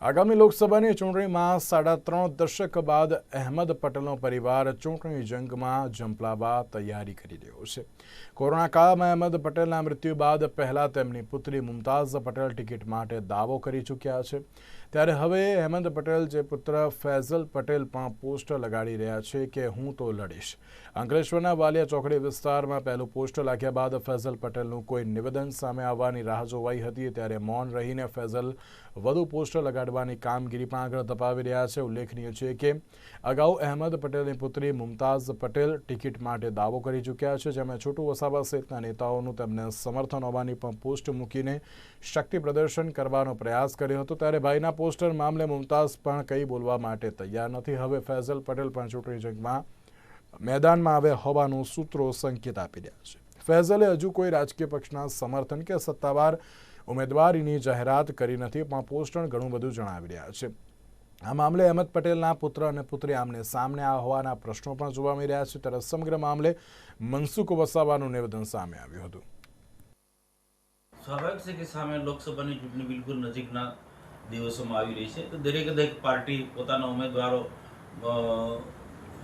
આગામી લોકસભાની ચૂંટણીમાં સાડા ત્રણ દશક બાદ અહેમદ પટેલનો પરિવાર ચૂંટણી જંગમાં ઝંપલાવવા તૈયારી કરી રહ્યો છે. કોરોના કાળમાં અહેમદ પટેલના મૃત્યુ બાદ પહેલા તેમની પુત્રી મુમતાઝ પટેલ ટિકિટ માટે દાવો કરી ચૂક્યા છે. ત્યારે હવે અહેમદ પટેલ જે પુત્ર ફૈઝલ પટેલ પણ પોસ્ટ લગાડી રહ્યા છે કે હું તો લડીશ. અંકલેશ્વરના વાલિયા ચોકડી વિસ્તારમાં પહેલું પોસ્ટ લાગ્યા બાદ ફૈઝલ પટેલનું કોઈ નિવેદન સામે આવવાની રાહ જોવાઈ હતી. ત્યારે મૌન રહીને ફૈઝલ વધુ પોસ્ટર લગાડવાની કામગીરી પણ આગળ ધપાવી રહ્યા છે. ઉલ્લેખનીય છે કે અગાઉ અહેમદ પટેલની પુત્રી મુમતાઝ પટેલ ટિકિટ માટે દાવો કરી ચૂક્યા છે, જેમાં છોટુ વસાવા સહિતના નેતાઓનું તેમને સમર્થન હોવાની પણ પોસ્ટ મૂકીને શક્તિ પ્રદર્શન કરવાનો પ્રયાસ કર્યો હતો. ત્યારે ભાઈના પોસ્ટર મામલે મુમતાઝ પણ કંઈ બોલવા માટે તૈયાર નથી. હવે ફૈઝલ પટેલ પણ ચૂંટણી જંગમાં મેદાનમાં આવ્યા હોવાનું સૂત્રો સંકેત આપી રહ્યા છે. ફૈઝલે હજુ કોઈ રાજકીય પક્ષના સમર્થન કે સત્તાવાર ઉમેદવારીની જાહેરાત કરી નથી, પણ પોસ્ટણ ઘણું બધું જણાવી રહ્યા છે. આ મામલે અહેમદ પટેલના પુત્ર અને પુત્રી આમને સામને આ હોવાના પ્રશ્નો પણ જોવા મળી રહ્યા છે, ત્યારે સમગ્ર મામલે મનસુખ વસાવાનું નિવેદન સામે આવ્યું હતું. સ્વાભાવિક છે કે સામે લોકસભાની ચૂંટણી બિલકુલ નજીકના દિવસોમાં આવી રહી છે. તો દરેક દરેક પાર્ટી પોતાના ઉમેદવારો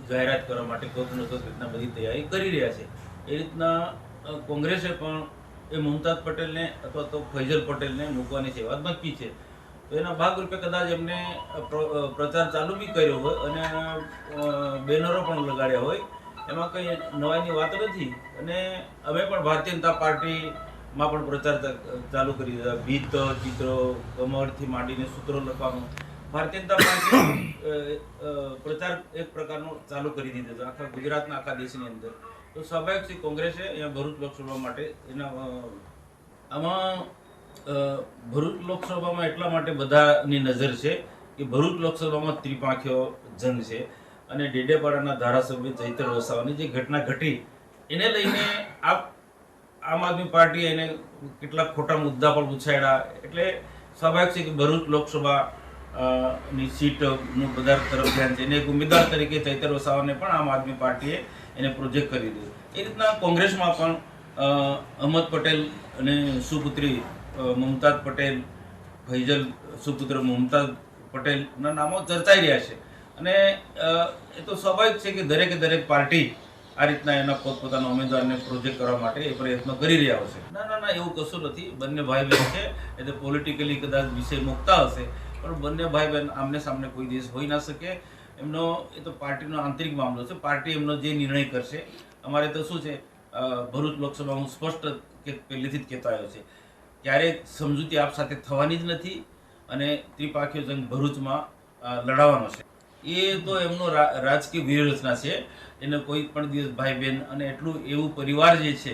જાહેરાત કરવા માટે કોઈક ને કોઈક રીતના બધી તૈયારી કરી રહ્યા છે. એ રીતના કોંગ્રેસે પણ એ મુમતાઝ પટેલને અથવા તો ફૈઝલ પટેલને મૂકવાની છે વાત નક્કી છે. તો એના ભાગરૂપે કદાચ એમને પ્રચાર ચાલુ બી કર્યો હોય અને બેનરો પણ લગાડ્યા હોય, એમાં કંઈ નવાઈની વાત નથી. અને અમે પણ ભારતીય જનતા પાર્ટીમાં પણ પ્રચાર ચાલુ કરી દીધા. ભીત, ચિત્રો, કમરથી માંડીને સૂત્રો લખવાનું. ભારતીય જનતા પાર્ટી પ્રચાર એક પ્રકારનો ચાલુ કરી દીધો આખા ગુજરાતના, આખા દેશની અંદર. તો સ્વાભાવિક છે કોંગ્રેસે અહીંયા ભરૂચ લોકસભા માટે એના આમાં ભરૂચ લોકસભામાં એટલા માટે બધાની નજર છે કે ભરૂચ લોકસભામાં ત્રિપાંખીઓ જંગ છે અને ડેડેપાડાના ધારાસભ્ય ચૈતર વસાવાની જે ઘટના ઘટી, એને લઈને આપ, આમ આદમી પાર્ટીએ એને કેટલાક ખોટા મુદ્દા પણ પૂછાયેલા એટલે સ્વાભાવિક છે કે ભરૂચ લોકસભા ની સીટનું બધા તરફ ધ્યાન છે. એને એક ઉમેદવાર તરીકે ચૈતર વસાવાને પણ આમ આદમી પાર્ટીએ એને પ્રોજેક્ટ કરી દીધો. એ રીતના કોંગ્રેસમાં પણ અહમદ પટેલ અને સુપુત્રી મમતાજ પટેલ ફૈજલ સુપુત્ર મુમતાઝ પટેલના નામો ચર્ચાઈ રહ્યા છે. અને એ તો સ્વાભાવિક છે કે દરેકે દરેક પાર્ટી આ રીતના એના પોતપોતાના ઉમેદવારને પ્રોજેક્ટ કરવા માટે એ પ્રયત્નો કરી રહ્યા હશે ના ના ના, એવું કશું નથી. બંને ભાઈ બહેન છે એટલે પોલિટિકલી કદાચ વિષય મુકતા હશે. પણ બંને ભાઈ બહેન આમને સામને કોઈ દિવસ હોઈ ના શકે. એમનો એ તો પાર્ટીનો આંતરિક મામલો છે. પાર્ટી એમનો જે નિર્ણય કરશે, અમારે તો શું છે ભરૂચ લોકસભા હું સ્પષ્ટ કે પહેલેથી જ કહેતો આવ્યો છે. ક્યારેય સમજૂતી આપ સાથે થવાની જ નથી અને ત્રિપાખીય જંગ ભરૂચમાં લડાવવાનો છે. એ તો એમનો રાજકીય વ્યૂહરચના છે. એને કોઈ પણ દિવસ ભાઈ બહેન અને એટલું એવું પરિવાર જે છે,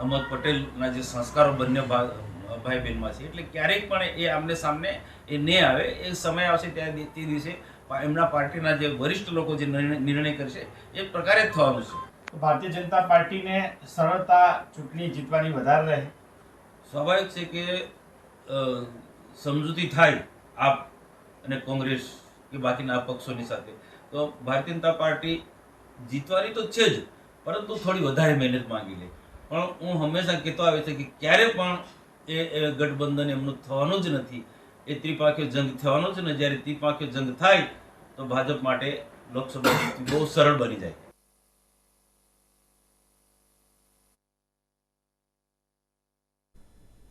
અહમદ પટેલના જે સંસ્કારો બંને ભાઈ બહેનમાં છે. એટલે ક્યારેક પણ એ આમને સામને એ નહીં આવે. એ સમય આવશે ત્યારે તે દિવસે એમના પાર્ટીના જે વરિષ્ઠ લોકો જે નિર્ણય કરશે એ પ્રકારે જ થવાનું છે. તો ભારતીય જનતા પાર્ટીને સરળતા ચૂંટણી જીતવાની વધારે રહે. સ્વાભાવિક છે કે સમજૂતી થાય આપ અને કોંગ્રેસ કે બાકીના પક્ષોની સાથે. તો ભારતીય જનતા પાર્ટી જીતવાની તો છે જ પરંતુ થોડી વધારે મહેનત માંગી લે. પણ હું હંમેશા કહેતો આવે છે કે ક્યારે પણ એ ગઠબંધન એમનું થવાનું જ નથી એ ત્રિપાંખીય જંગ થવાનો છે ને જ્યારે ત્રિપાંખીય જંગ થાય, તો ભાજપ માટે લોકસભા બહુ સરળ બની જાય.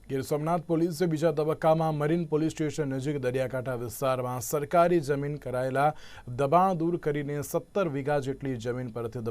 ગીર સોમનાથ પોલીસે બીજા તબક્કામાં મરીન પોલીસ સ્ટેશન નજીક દરિયાકાંઠા વિસ્તારમાં સરકારી જમીન કરાયેલા દબાણ દૂર કરીને સત્તર વીઘા જેટલી જમીન પરથી